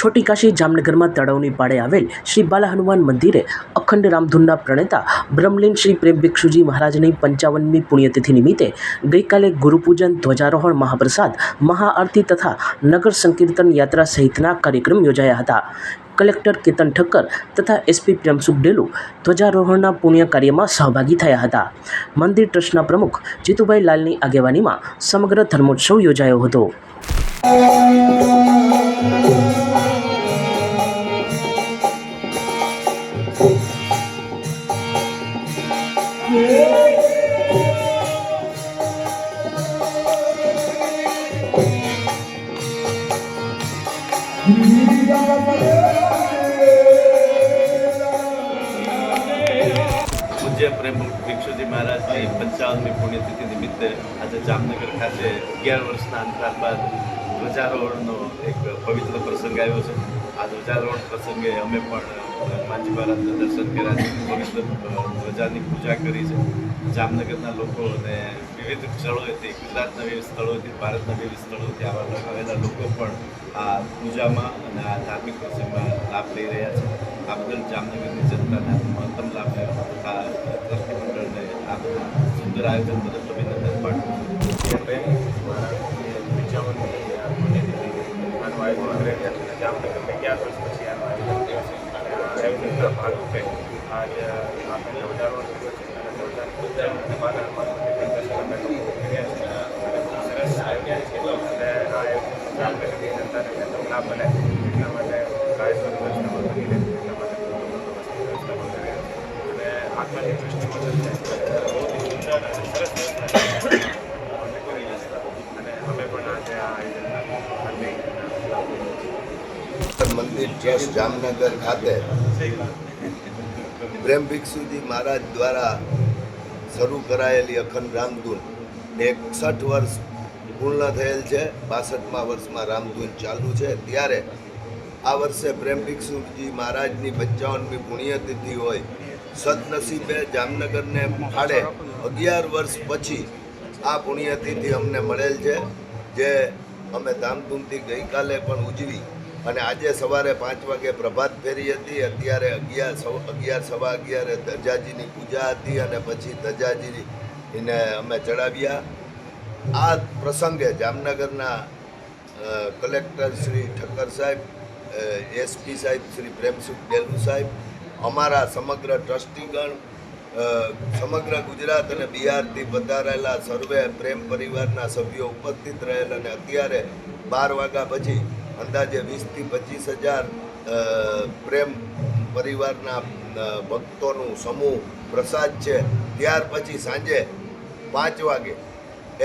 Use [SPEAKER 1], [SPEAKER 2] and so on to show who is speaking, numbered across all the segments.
[SPEAKER 1] છોટી કાશી જામનગરમાં તળાવની પાળે આવેલ શ્રી બાલા હનુમાન મંદિરે અખંડ રામધૂનના પ્રણેતા બ્રહ્મલીન શ્રી પ્રેમ ભિક્ષુજી મહારાજની પંચાવનમી પુણ્યતિથિ નિમિત્તે ગઈકાલે ગુરુપૂજન, ધ્વજારોહણ, મહાપ્રસાદ, મહાઆરતી તથા નગર સંકીર્તન યાત્રા સહિતના કાર્યક્રમ યોજાયા હતા. કલેક્ટર કેતન ઠક્કર તથા એસપી પ્રેમસુખ ડેલુ ધ્વજારોહણના પુણ્ય કાર્યમાં સહભાગી થયા હતા. મંદિર ટ્રસ્ટના પ્રમુખ જીતુભાઈ લાલની આગેવાનીમાં સમગ્ર ધર્મોત્સવ યોજાયો હતો.
[SPEAKER 2] પૂજ્ય પ્રેમ ભિક્ષુજી મહારાજની પંચાવનમી પુણ્યતિથિ નિમિત્તે આજે જામનગર ખાતે અગિયાર વર્ષના અંતરાલ બાદ ધ્વજારોહણનો એક પવિત્ર પ્રસંગ આવ્યો છે. આ ધ્વજારોહણ પ્રસંગે અમે પણ હનુમાનજી મહારાજના દર્શન કર્યા પવિત્ર ધ્વજાની પૂજા કરી છે. જામનગરના લોકો અને વિવિધ સ્થળોએથી ગુજરાતના વિવિધ સ્થળોએથી ભારતના વિવિધ સ્થળોથી આવા આવેલા લોકો પણ આ પૂજામાં અને આ ધાર્મિક પ્રસંગમાં લાભ લઈ રહ્યા છે. આ બદલ જામનગરની જનતાને મહત્તમ લાભ લેવા આ ટ્રસ્ટી મંડળને આ બધું સુંદર આયોજન બદલ અભિનંદન પાઠવું છું.
[SPEAKER 3] મંદિર ટ્રસ્ટ જામનગર ખાતે પ્રેમ ભિક્ષુજી મહારાજ દ્વારા શરૂ કરાયેલી અખંડ રામધૂન એકસઠ વર્ષ પૂર્ણ થયેલ છે. બાસઠમા વર્ષમાં રામધૂન ચાલુ છે. ત્યારે આ વર્ષે પ્રેમ ભિક્ષુજી મહારાજની પંચાવનમી પુણ્યતિથિ હોય સદનસીબે જામનગરને ફાળે અગિયાર વર્ષ પછી આ પુણ્યતિથિ અમને મળેલ છે, જે અમે ધામધૂમથી ગઈકાલે પણ ઉજવી અને આજે સવારે પાંચ વાગે પ્રભાત ફેરી હતી. અત્યારે અગિયાર સવ, અગિયાર સવા અગિયારે ધજાજીની પૂજા હતી અને પછી ધજાજી એને અમે ચડાવ્યા. આ પ્રસંગે જામનગરના કલેક્ટર શ્રી ઠક્કર સાહેબ એસપી સાહેબ, શ્રી પ્રેમસુખ ડેલુ સાહેબ અમારા સમગ્ર ટ્રસ્ટીગણ સમગ્ર ગુજરાત અને બિહારથી વધારેલા સર્વે પ્રેમ પરિવારના સભ્યો ઉપસ્થિત રહેલ અને અત્યારે બાર વાગ્યા પછી અંદાજે વીસથી પચીસ હજાર પ્રેમ પરિવારના ભક્તોનું સમૂહ પ્રસાદ છે. ત્યાર પછી સાંજે પાંચ વાગે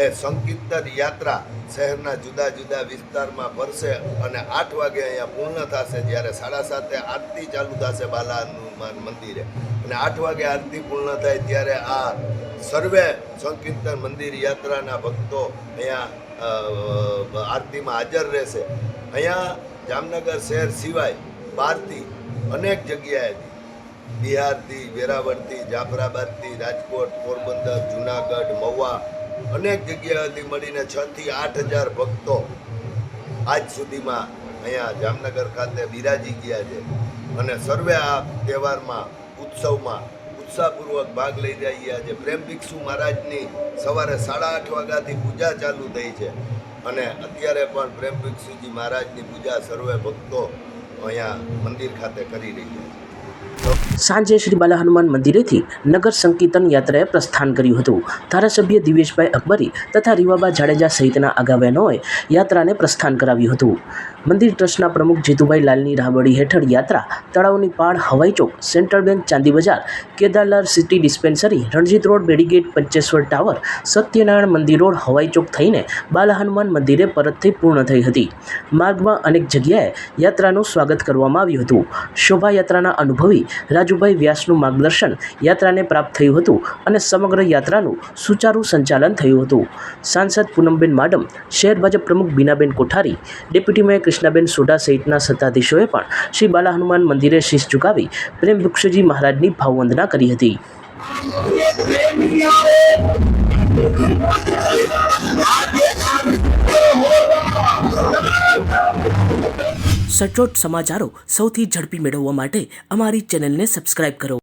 [SPEAKER 3] એ સંકીર્તન યાત્રા શહેરના જુદા જુદા વિસ્તારમાં ફરશે અને આઠ વાગે અહીંયા પૂર્ણ થશે જ્યારે સાડા સાતે આરતી ચાલુ થશે બાલા હનુમાન મંદિરે. અને આઠ વાગે આરતી પૂર્ણ થાય ત્યારે આ સર્વે સંકીર્તન મંદિર યાત્રાના ભક્તો અહીંયા આરતીમાં હાજર રહેશે. અહીંયા જામનગર શહેર સિવાય બહારથી અનેક જગ્યાએથી બિહારથી, વેરાવળથી, જાફરાબાદથી, રાજકોટ, પોરબંદર, જુનાગઢ, મહુવા અનેક જગ્યાએથી મળીને છ થી આઠ હજાર ભક્તો આજ સુધીમાં અહીંયા જામનગર ખાતે બિરાજી ગયા છે. અને સર્વે આ તહેવારમાં, ઉત્સવમાં ઉત્સાહપૂર્વક ભાગ લઈ રહ્યા છે. પ્રેમ ભિક્ષુ મહારાજની સવારે સાડા આઠ વાગ્યાથી પૂજા ચાલુ થઈ છે. અને અત્યારે પણ પ્રેમ ભિક્ષુજી મહારાજની પૂજા સર્વે ભક્તો અહીંયા મંદિર ખાતે કરી રહ્યા છે.
[SPEAKER 1] સાંજે શ્રી બાલા હનુમાન મંદિરેથી નગર સંકીર્તન યાત્રાએ પ્રસ્થાન કર્યું હતું. ધારાસભ્ય દિવેશભાઈ અકબરી તથા રીવાબા જાડેજા સહિતના આગેવાનોએ યાત્રાને પ્રસ્થાન કરાવ્યું હતું. મંદિર ટ્રસ્ટના પ્રમુખ જીતુભાઈ લાલની રાહબડી હેઠળ યાત્રા, તળાવની પાળ, હવાઈ ચોક, સેન્ટ્રલ બેંક, ચાંદી બજાર Kedarlal city dispensary, Ranjit road, Bedigate, Pancheshwar tower, Satyanarayan Mandir road, હવાઈ ચોક થઈને બાલા હનુમાન મંદિરે પરતથી પૂર્ણ થઈ હતી. માર્ગમાં અનેક જગ્યાએ યાત્રાનું સ્વાગત કરવામાં આવ્યું હતું. શોભાયાત્રાના અનુભવી રાજુભાઈ વ્યાસનું માર્ગદર્શન યાત્રાને પ્રાપ્ત થયું હતું અને સમગ્ર યાત્રાનું સુચારુ સંચાલન થયું હતું. સાંસદ પૂનમબેન માડમ, શહેર ભાજપ પ્રમુખ બીનાબેન કોઠારી, ડેપ્યુટી મેયર કૃષ્ણાબેન સોઢા સહિતના સત્તાધીશોએ પણ શ્રી બાલા હનુમાન મંદિરે શીશ ઝુકાવી પ્રેમ વૃક્ષજી મહારાજની ભાવવંદના કરી હતી. સચોટ સમાચારો સૌથી ઝડપી મેળવવા માટે અમારી ચેનલને સબસ્ક્રાઇબ કરો.